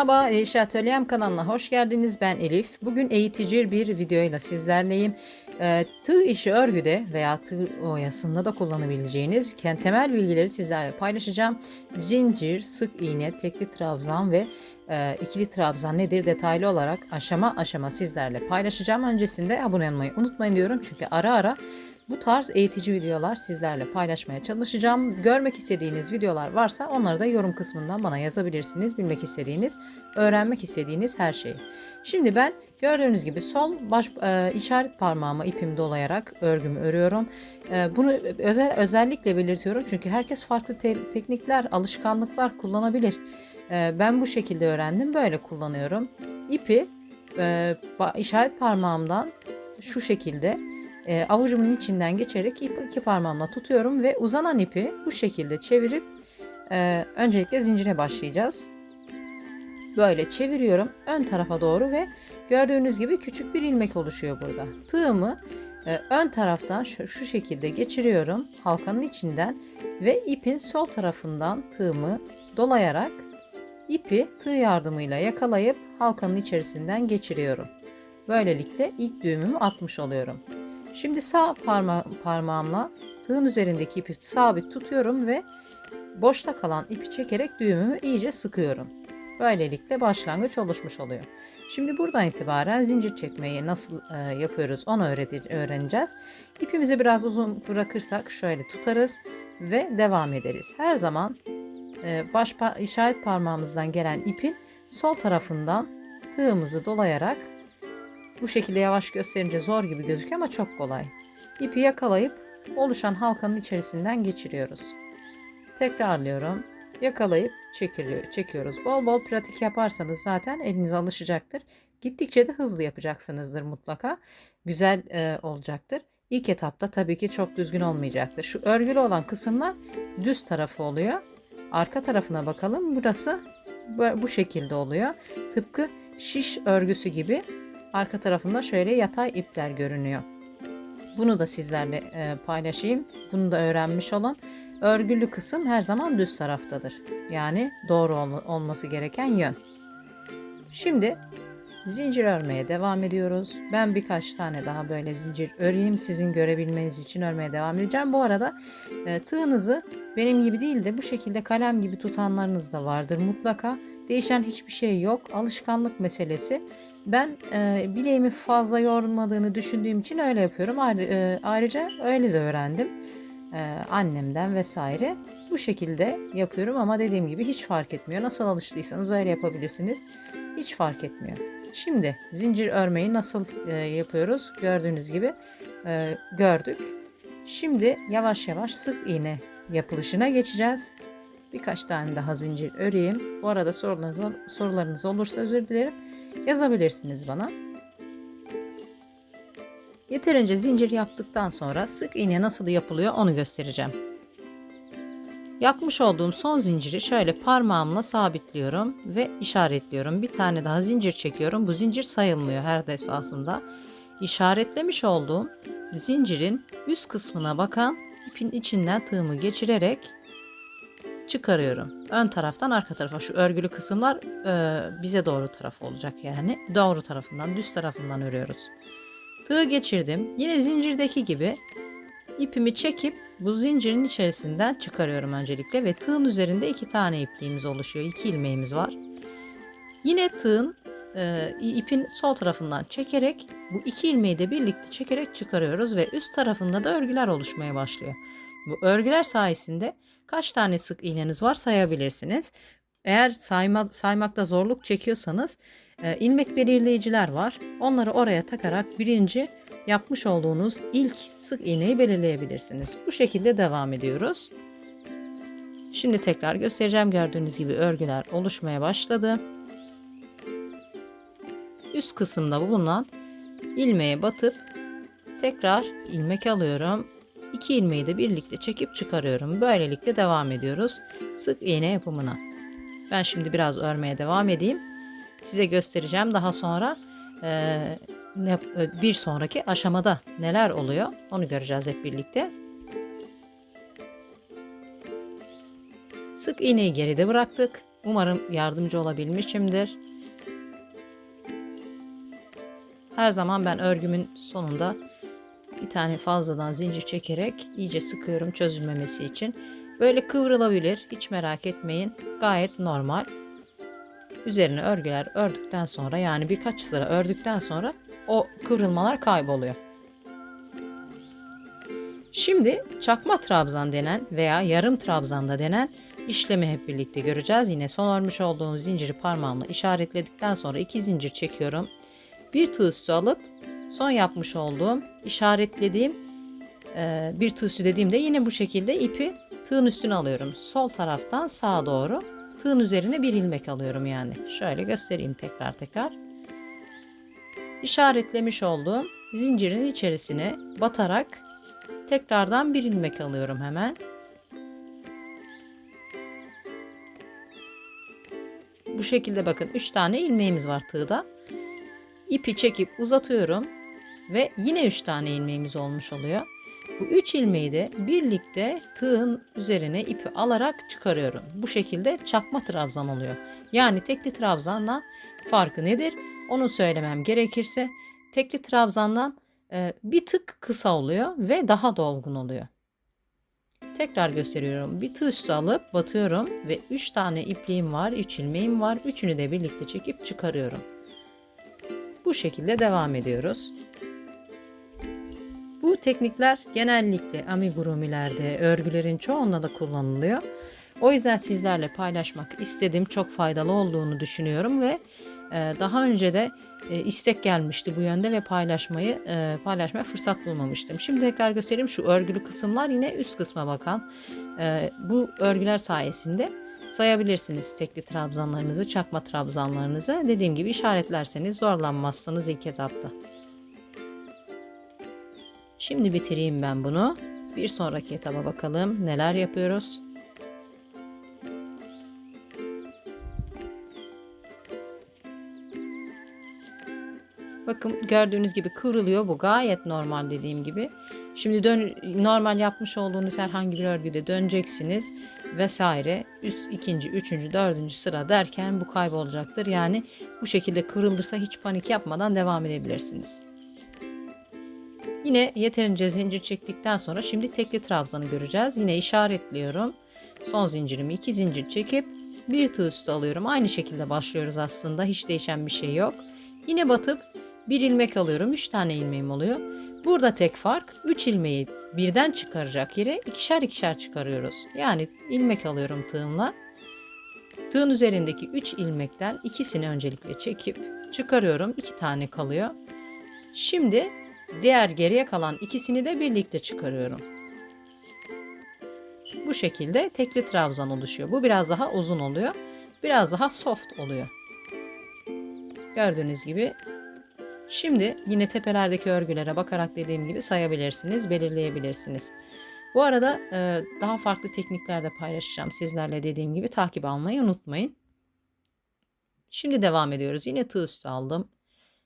Merhaba Elişe Atölyem kanalına hoş geldiniz. Ben Elif. Bugün eğitici bir videoyla sizlerleyim. Ee, tığ işi örgüde veya tığ oyasında da kullanabileceğiniz temel bilgileri sizlerle paylaşacağım. Zincir, sık iğne, tekli trabzan ve e, ikili trabzan nedir detaylı olarak aşama aşama sizlerle paylaşacağım. Öncesinde abone olmayı unutmayın diyorum çünkü ara ara bu tarz eğitici videolar sizlerle paylaşmaya çalışacağım. Görmek istediğiniz videolar varsa onları da yorum kısmından bana yazabilirsiniz. Bilmek istediğiniz, öğrenmek istediğiniz her şeyi. Şimdi ben gördüğünüz gibi sol baş e, işaret parmağıma ipimi dolayarak örgümü örüyorum. E, bunu özel özellikle belirtiyorum çünkü herkes farklı te- teknikler, alışkanlıklar kullanabilir. E, ben bu şekilde öğrendim, böyle kullanıyorum. İpi e, işaret parmağımdan şu şekilde e, avucumun içinden geçerek ip iki parmağımla tutuyorum ve uzanan ipi bu şekilde çevirip e, öncelikle zincire başlayacağız. Böyle çeviriyorum ön tarafa doğru ve gördüğünüz gibi küçük bir ilmek oluşuyor burada. Tığımı e, ön taraftan şu, şu şekilde geçiriyorum halkanın içinden ve ipin sol tarafından tığımı dolayarak ipi tığ yardımıyla yakalayıp halkanın içerisinden geçiriyorum. Böylelikle ilk düğümümü atmış oluyorum. Şimdi sağ parma parmağımla tığın üzerindeki ipi sabit tutuyorum ve boşta kalan ipi çekerek düğümümü iyice sıkıyorum. Böylelikle başlangıç oluşmuş oluyor. Şimdi buradan itibaren zincir çekmeyi nasıl e, yapıyoruz onu öğreneceğiz. İpimizi biraz uzun bırakırsak şöyle tutarız ve devam ederiz. Her zaman e, baş pa- işaret parmağımızdan gelen ipin sol tarafından tığımızı dolayarak bu şekilde yavaş gösterince zor gibi gözüküyor ama çok kolay. İpi yakalayıp oluşan halkanın içerisinden geçiriyoruz. Tekrarlıyorum. Yakalayıp çekiliyor, çekiyoruz. Bol bol pratik yaparsanız zaten elinize alışacaktır. Gittikçe de hızlı yapacaksınızdır mutlaka. Güzel e, olacaktır. İlk etapta tabii ki çok düzgün olmayacaktır. Şu örgülü olan kısımlar düz tarafı oluyor. Arka tarafına bakalım. Burası bu- bu şekilde oluyor. Tıpkı şiş örgüsü gibi arka tarafında şöyle yatay ipler görünüyor. Bunu da sizlerle e, paylaşayım. Bunu da öğrenmiş olun. Örgülü kısım her zaman düz taraftadır. Yani doğru ol- olması gereken yön. Şimdi zincir örmeye devam ediyoruz. Ben birkaç tane daha böyle zincir öreyim. Sizin görebilmeniz için örmeye devam edeceğim. Bu arada e, tığınızı benim gibi değil de bu şekilde kalem gibi tutanlarınız da vardır mutlaka. Değişen hiçbir şey yok. Alışkanlık meselesi. Ben e, bileğimi fazla yormadığını düşündüğüm için öyle yapıyorum. Ayrı- e, ayrıca öyle de öğrendim e, annemden vesaire. Bu şekilde yapıyorum ama dediğim gibi hiç fark etmiyor. Nasıl alıştıysanız öyle yapabilirsiniz. Hiç fark etmiyor. Şimdi zincir örmeyi nasıl e, yapıyoruz? Gördüğünüz gibi e, gördük. Şimdi yavaş yavaş sık iğne yapılışına geçeceğiz. Birkaç tane daha zincir öreyim. Bu arada sorularınız, sorularınız olursa özür dilerim. Yazabilirsiniz bana. Yeterince zincir yaptıktan sonra sık iğne nasıl yapılıyor onu göstereceğim. Yapmış olduğum son zinciri şöyle parmağımla sabitliyorum ve işaretliyorum. Bir tane daha zincir çekiyorum. Bu zincir sayılmıyor her defasında. İşaretlemiş olduğum zincirin üst kısmına bakan ipin içinden tığımı geçirerek çıkarıyorum. Ön taraftan arka tarafa şu örgülü kısımlar e, bize doğru taraf olacak yani. Doğru tarafından düz tarafından örüyoruz. Tığ geçirdim. Yine zincirdeki gibi ipimi çekip bu zincirin içerisinden çıkarıyorum öncelikle ve tığın üzerinde iki tane ipliğimiz oluşuyor. İki ilmeğimiz var. Yine tığın e, ipin sol tarafından çekerek bu iki ilmeği de birlikte çekerek çıkarıyoruz ve üst tarafında da örgüler oluşmaya başlıyor. Bu örgüler sayesinde kaç tane sık iğneniz var sayabilirsiniz. Eğer sayma, saymakta zorluk çekiyorsanız e, ilmek belirleyiciler var. Onları oraya takarak birinci yapmış olduğunuz ilk sık iğneyi belirleyebilirsiniz. Bu şekilde devam ediyoruz. Şimdi tekrar göstereceğim. Gördüğünüz gibi örgüler oluşmaya başladı. Üst kısımda bulunan ilmeğe batıp tekrar ilmek alıyorum. İki ilmeği de birlikte çekip çıkarıyorum. Böylelikle devam ediyoruz sık iğne yapımına. Ben şimdi biraz örmeye devam edeyim. Size göstereceğim daha sonra ne- e, bir sonraki aşamada neler oluyor onu göreceğiz hep birlikte. Sık iğneyi geride bıraktık. Umarım yardımcı olabilmişimdir. Her zaman ben örgümün sonunda bir tane fazladan zincir çekerek iyice sıkıyorum çözülmemesi için. Böyle kıvrılabilir. Hiç merak etmeyin. Gayet normal. Üzerine örgüler ördükten sonra yani birkaç sıra ördükten sonra o kıvrılmalar kayboluyor. Şimdi çakma trabzan denen veya yarım trabzan da denen işlemi hep birlikte göreceğiz. Yine son örmüş olduğum zinciri parmağımla işaretledikten sonra iki zincir çekiyorum. Bir tığ üstü alıp son yapmış olduğum işaretlediğim e, bir tığ üstü dediğimde yine bu şekilde ipi tığın üstüne alıyorum. Sol taraftan sağa doğru tığın üzerine bir ilmek alıyorum yani. Şöyle göstereyim tekrar tekrar. İşaretlemiş olduğum zincirin içerisine batarak tekrardan bir ilmek alıyorum hemen. Bu şekilde bakın 3 tane ilmeğimiz var tığda. İpi çekip uzatıyorum ve yine 3 tane ilmeğimiz olmuş oluyor. Bu 3 ilmeği de birlikte tığın üzerine ipi alarak çıkarıyorum. Bu şekilde çakma trabzan oluyor. Yani tekli trabzanla farkı nedir? Onu söylemem gerekirse tekli trabzandan e, bir tık kısa oluyor ve daha dolgun oluyor. Tekrar gösteriyorum. Bir tığ üstü alıp batıyorum ve 3 tane ipliğim var, 3 ilmeğim var. Üçünü de birlikte çekip çıkarıyorum. Bu şekilde devam ediyoruz. Bu teknikler genellikle amigurumilerde, örgülerin çoğunda da kullanılıyor. O yüzden sizlerle paylaşmak istedim. Çok faydalı olduğunu düşünüyorum ve e, daha önce de e, istek gelmişti bu yönde ve paylaşmayı e, paylaşmaya fırsat bulmamıştım. Şimdi tekrar göstereyim şu örgülü kısımlar yine üst kısma bakan. Bu örgüler sayesinde sayabilirsiniz tekli trabzanlarınızı, çakma trabzanlarınızı. Dediğim gibi işaretlerseniz zorlanmazsınız ilk etapta. Şimdi bitireyim ben bunu. Bir sonraki etaba bakalım neler yapıyoruz. Bakın gördüğünüz gibi kıvrılıyor. Bu gayet normal dediğim gibi. Şimdi dön, normal yapmış olduğunuz herhangi bir örgüde döneceksiniz vesaire. Üst ikinci, üçüncü, dördüncü sıra derken bu kaybolacaktır. Yani bu şekilde kıvrılırsa hiç panik yapmadan devam edebilirsiniz. Yine yeterince zincir çektikten sonra şimdi tekli trabzanı göreceğiz. Yine işaretliyorum. Son zincirimi iki zincir çekip bir tığ üstü alıyorum. Aynı şekilde başlıyoruz aslında. Hiç değişen bir şey yok. Yine batıp bir ilmek alıyorum. Üç tane ilmeğim oluyor. Burada tek fark 3 ilmeği birden çıkaracak yere ikişer ikişer çıkarıyoruz. Yani ilmek alıyorum tığımla. Tığın üzerindeki 3 ilmekten ikisini öncelikle çekip çıkarıyorum. 2 tane kalıyor. Şimdi diğer geriye kalan ikisini de birlikte çıkarıyorum. Bu şekilde tekli trabzan oluşuyor. Bu biraz daha uzun oluyor. Biraz daha soft oluyor. Gördüğünüz gibi Şimdi yine tepelerdeki örgülere bakarak dediğim gibi sayabilirsiniz, belirleyebilirsiniz. Bu arada e, daha farklı teknikler de paylaşacağım sizlerle dediğim gibi takip almayı unutmayın. Şimdi devam ediyoruz. Yine tığ üstü aldım.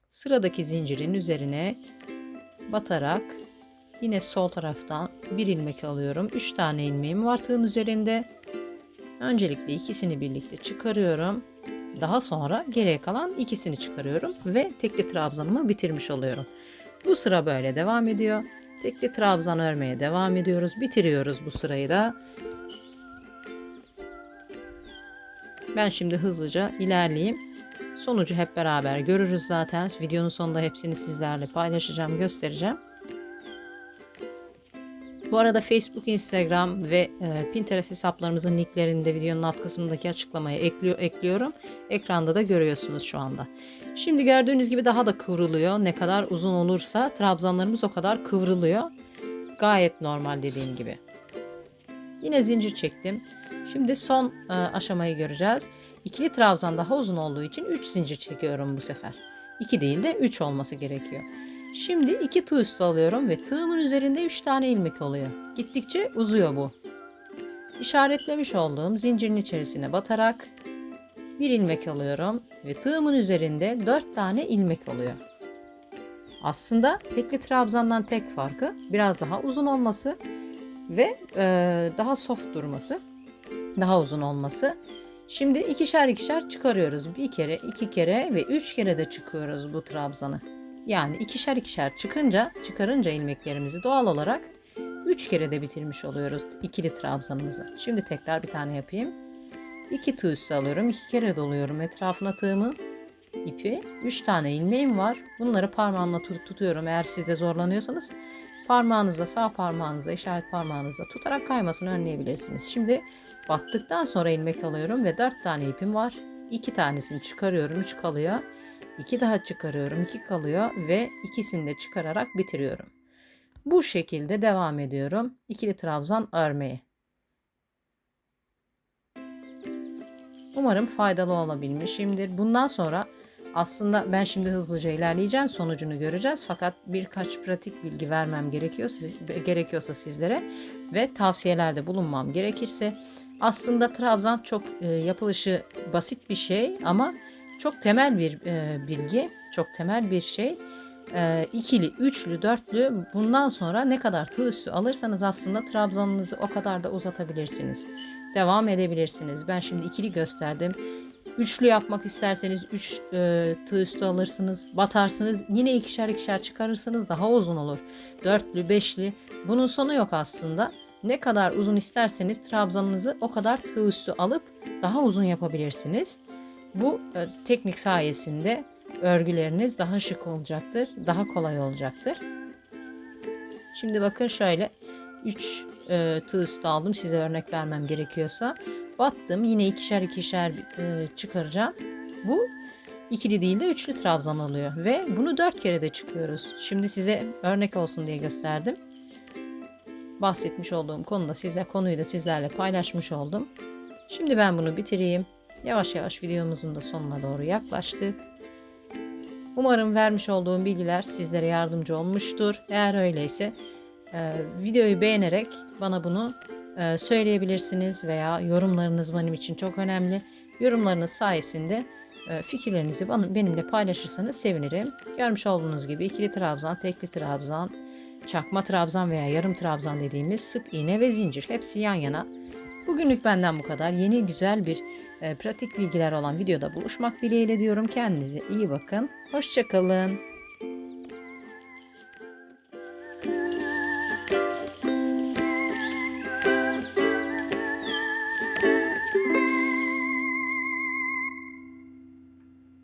Sıradaki zincirin üzerine batarak yine sol taraftan bir ilmek alıyorum. 3 tane ilmeğim var tığın üzerinde. Öncelikle ikisini birlikte çıkarıyorum. Daha sonra geriye kalan ikisini çıkarıyorum ve tekli trabzanımı bitirmiş oluyorum. Bu sıra böyle devam ediyor. Tekli trabzan örmeye devam ediyoruz. Bitiriyoruz bu sırayı da. Ben şimdi hızlıca ilerleyeyim. Sonucu hep beraber görürüz zaten. Videonun sonunda hepsini sizlerle paylaşacağım, göstereceğim. Bu arada Facebook, Instagram ve e, Pinterest hesaplarımızın linklerini de videonun alt kısmındaki açıklamaya ekliyor, ekliyorum. Ekranda da görüyorsunuz şu anda. Şimdi gördüğünüz gibi daha da kıvrılıyor. Ne kadar uzun olursa trabzanlarımız o kadar kıvrılıyor. Gayet normal dediğim gibi. Yine zincir çektim. Şimdi son e, aşamayı göreceğiz. İkili trabzan daha uzun olduğu için 3 zincir çekiyorum bu sefer. 2 değil de 3 olması gerekiyor. Şimdi iki tığ üstü alıyorum ve tığımın üzerinde 3 tane ilmek oluyor. Gittikçe uzuyor bu. İşaretlemiş olduğum zincirin içerisine batarak bir ilmek alıyorum ve tığımın üzerinde 4 tane ilmek oluyor. Aslında tekli trabzandan tek farkı biraz daha uzun olması ve e, daha soft durması, daha uzun olması. Şimdi ikişer ikişer çıkarıyoruz. Bir kere, iki kere ve üç kere de çıkıyoruz bu trabzanı. Yani ikişer ikişer çıkınca, çıkarınca ilmeklerimizi doğal olarak üç kere de bitirmiş oluyoruz ikili trabzanımızı. Şimdi tekrar bir tane yapayım. İki tığ üstü alıyorum. iki kere doluyorum etrafına tığımın ipi. Üç tane ilmeğim var. Bunları parmağımla tut- tutuyorum. Eğer siz de zorlanıyorsanız parmağınızla sağ parmağınızla işaret parmağınızla tutarak kaymasını önleyebilirsiniz. Şimdi battıktan sonra ilmek alıyorum ve dört tane ipim var. İki tanesini çıkarıyorum. Üç kalıyor. İki daha çıkarıyorum. iki kalıyor ve ikisini de çıkararak bitiriyorum. Bu şekilde devam ediyorum. İkili trabzan örmeye. Umarım faydalı olabilmişimdir. Bundan sonra aslında ben şimdi hızlıca ilerleyeceğim. Sonucunu göreceğiz. Fakat birkaç pratik bilgi vermem gerekiyor siz, gerekiyorsa sizlere ve tavsiyelerde bulunmam gerekirse aslında trabzan çok e, yapılışı basit bir şey ama çok temel bir e, bilgi, çok temel bir şey. E, ikili, üçlü, dörtlü bundan sonra ne kadar tığ üstü alırsanız aslında trabzanınızı o kadar da uzatabilirsiniz. Devam edebilirsiniz. Ben şimdi ikili gösterdim. Üçlü yapmak isterseniz üç e, tığ üstü alırsınız, batarsınız. Yine ikişer ikişer çıkarırsınız daha uzun olur. Dörtlü, beşli bunun sonu yok aslında. Ne kadar uzun isterseniz trabzanınızı o kadar tığ üstü alıp daha uzun yapabilirsiniz. Bu e, teknik sayesinde örgüleriniz daha şık olacaktır, daha kolay olacaktır. Şimdi bakın şöyle 3 e, tığ üstü aldım size örnek vermem gerekiyorsa. Battım yine ikişer ikişer e, çıkaracağım. Bu ikili değil de üçlü trabzan oluyor ve bunu dört kere de çıkıyoruz. Şimdi size örnek olsun diye gösterdim. Bahsetmiş olduğum konuda size konuyu da sizlerle paylaşmış oldum. Şimdi ben bunu bitireyim. Yavaş yavaş videomuzun da sonuna doğru yaklaştık. Umarım vermiş olduğum bilgiler sizlere yardımcı olmuştur. Eğer öyleyse e, videoyu beğenerek bana bunu söyleyebilirsiniz veya yorumlarınız benim için çok önemli. Yorumlarınız sayesinde e, fikirlerinizi benimle paylaşırsanız sevinirim. Görmüş olduğunuz gibi ikili trabzan, tekli trabzan, çakma trabzan veya yarım trabzan dediğimiz sık iğne ve zincir hepsi yan yana. Bugünlük benden bu kadar. Yeni güzel bir e, pratik bilgiler olan videoda buluşmak dileğiyle diyorum. Kendinize iyi bakın. Hoşçakalın.